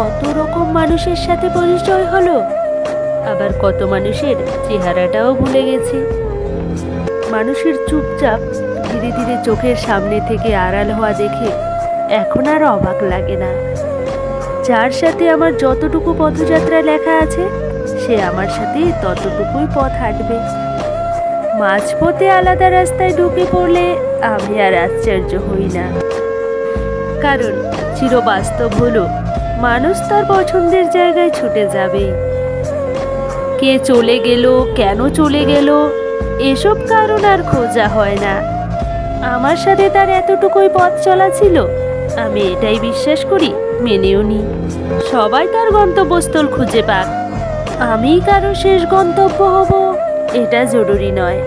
কত রকম মানুষের সাথে পরিচয় হলো। আবার কত মানুষের চেহারাটাও ভুলে গেছি। মানুষের চুপচাপ ধীরে ধীরে চোখের সামনে থেকে আড়াল হওয়া দেখে এখন আর অবাক লাগে না। যার সাথে আমার যতটুকু পথযাত্রা লেখা আছে, সে আমার সাথে ততটুকুই পথ হাঁটবে। মাঝপথে আলাদা রাস্তায় ঢুকে পড়লে আমি আর আশ্চর্য হই না। কারণ চিরবাস্তব হলো মানুষ তার পছন্দের জায়গায় ছুটে যাবে। কে চলে গেল, কেন চলে গেল, এসব কারণ আর খোঁজা হয় না। আমার সাথে তার এতটুকুই পথ চলা ছিল, আমি এটাই বিশ্বাস করি, মেনেও নি। সবাই তার গন্তব্যস্থল খুঁজে পাক। আমি কারও শেষ গন্তব্য হব, এটা জরুরি নয়।